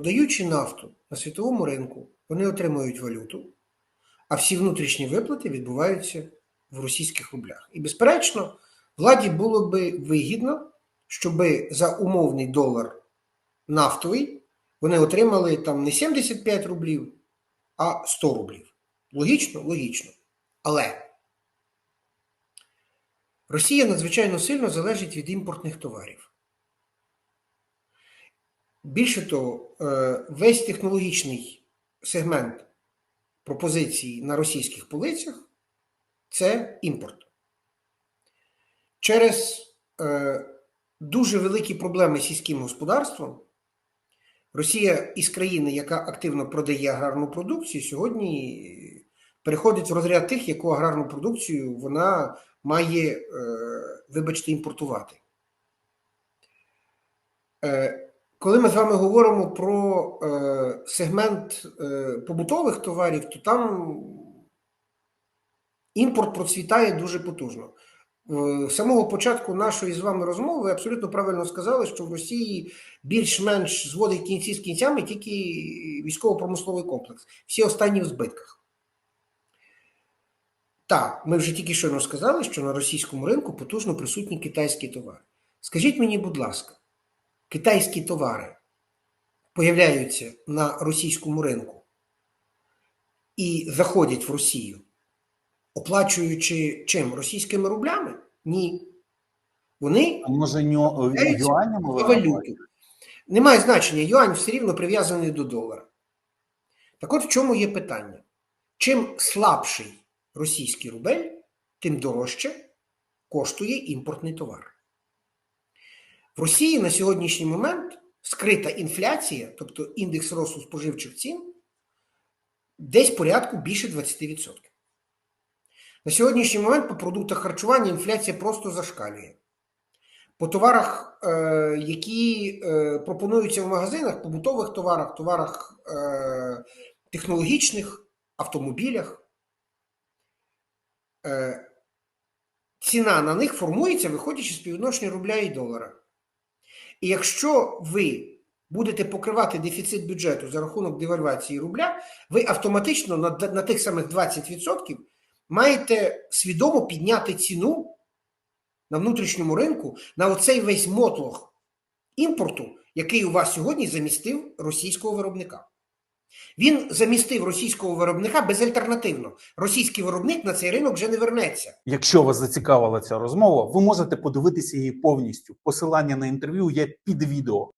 Продаючи нафту на світовому ринку, вони отримують валюту, а всі внутрішні виплати відбуваються в російських рублях. І, безперечно, владі було би вигідно, щоб за умовний долар нафтовий вони отримали там не 75 рублів, а 100 рублів. Логічно? Логічно. Але Росія надзвичайно сильно залежить від імпортних товарів. Більше того, е, весь технологічний сегмент пропозиції на російських полицях це імпорт. Через е, дуже великі проблеми з сільським господарством Росія із країни, яка активно продає аграрну продукцію, сьогодні переходить в розряд тих, яку аграрну продукцію вона має, е, вибачте, імпортувати. Коли ми з вами говоримо про е, сегмент е, побутових товарів, то там імпорт процвітає дуже потужно. З самого початку нашої з вами розмови ви абсолютно правильно сказали, що в Росії більш-менш зводить кінці з кінцями тільки військово-промисловий комплекс. Всі останні в збитках. Так, ми вже тільки щойно сказали, що на російському ринку потужно присутні китайські товари. Скажіть мені, будь ласка, китайські товари появляються на російському ринку і заходять в Росію, оплачуючи чим? Російськими рублями? Ні. Вони А може ньо- юанями валюту. Немає значення, юань все рівно прив'язаний до долара. Так от в чому є питання? Чим слабший російський рубель, тим дорожче коштує імпортний товар. В Росії на сьогоднішній момент скрита інфляція, тобто індекс росту споживчих цін, десь порядку більше 20%. На сьогоднішній момент по продуктах харчування інфляція просто зашкалює. По товарах, е, які е, пропонуються в магазинах, побутових товарах, товарах е, технологічних, автомобілях, ціна на них формується, виходячи з співвідношення рубля і долара. І якщо ви будете покривати дефіцит бюджету за рахунок девальвації рубля, ви автоматично на, на тих самих 20% маєте свідомо підняти ціну на внутрішньому ринку на оцей весь мотлох імпорту, який у вас сьогодні замістив російського виробника. Він замістив російського виробника безальтернативно. Російський виробник на цей ринок вже не вернеться. Якщо вас зацікавила ця розмова, ви можете подивитися її повністю. Посилання на інтерв'ю є під відео.